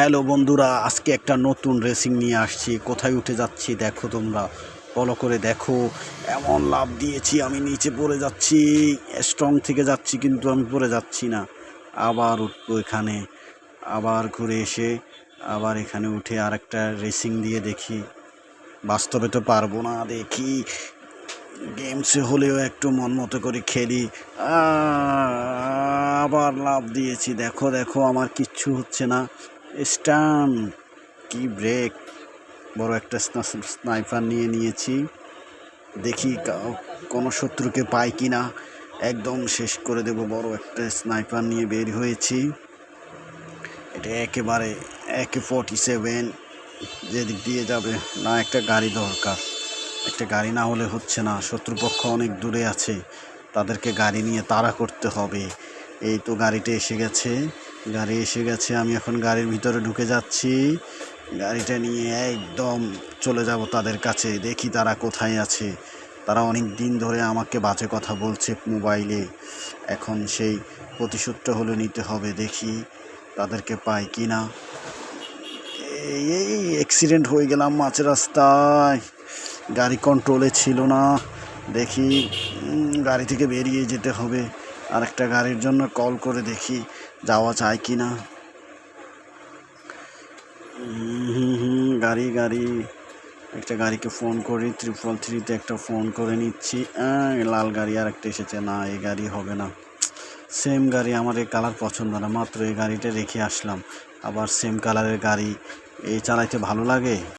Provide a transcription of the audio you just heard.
Hello বন্ধুরা, আজকে একটা নতুন রেসিং নিয়ে আসছি। কোথায় উঠে যাচ্ছি দেখো তোমরা। ফলো করে দেখো। এমন লাভ দিয়েছি, আমি নিচে পড়ে যাচ্ছি। স্ট্রং থেকে যাচ্ছি, কিন্তু আমি পড়ে যাচ্ছি না। আবার উঠবো এখানে। আবার ঘুরে এসে আবার এখানে উঠে আর একটা রেসিং দিয়ে দেখি। বাস্তবে তো পারব না, দেখি। গেমসে হলেও একটু মন মতো করে খেলি। আবার লাভ দিয়েছি। দেখো দেখো, আমার কিচ্ছু হচ্ছে না। স্টান কি ব্রেক। বড় একটা স্নাইপার নিয়ে নিয়েছি। দেখি কোনো শত্রুকে পাই কি না একদম শেষ করে দেব, বড় একটা স্নাইপার নিয়ে বের হয়েছি। এটা একেবারে একে ফর্টি সেভেন যেদিক দিয়ে যাবে, না একটা গাড়ি দরকার। একটা গাড়ি না হলে হচ্ছে না। শত্রুপক্ষ অনেক দূরে আছে। তাদেরকে গাড়ি নিয়ে তাড়া করতে হবে। এই তো গাড়িটা এসে গেছে। গাড়ি এসে গেছে, আমি এখন গাড়ির ভিতরে ঢুকে যাচ্ছি। গাড়িটা নিয়ে একদম চলে যাব তাদের কাছে, দেখি তারা কোথায় আছে। তারা অনেক দিন ধরে আমাকে বাজে কথা বলছে মোবাইলে। এখন সেই প্রতিশোধটা হলে নিতে হবে, দেখি তাদেরকে পাই কি না এই অ্যাক্সিডেন্ট হয়ে গেলাম মাঝ রাস্তায়। গাড়ি কন্ট্রোলে ছিল না। দেখি গাড়ি থেকে বেরিয়ে যেতে হবে। আর একটা গাড়ির জন্য কল করে দেখি যাওয়া যায় কি না গাড়ি গাড়ি। একটা গাড়িকে ফোন করি ত্রিপল থ্রিতে একটা ফোন করে নিচ্ছি। লাল গাড়ি আর একটা এসেছে। না, এই গাড়ি হবে না। সেম গাড়ি আমার এই কালার পছন্দ না, মাত্র এই গাড়িটা রেখে আসলাম। আবার সেম কালারের গাড়ি, এই চালাইতে ভালো লাগে?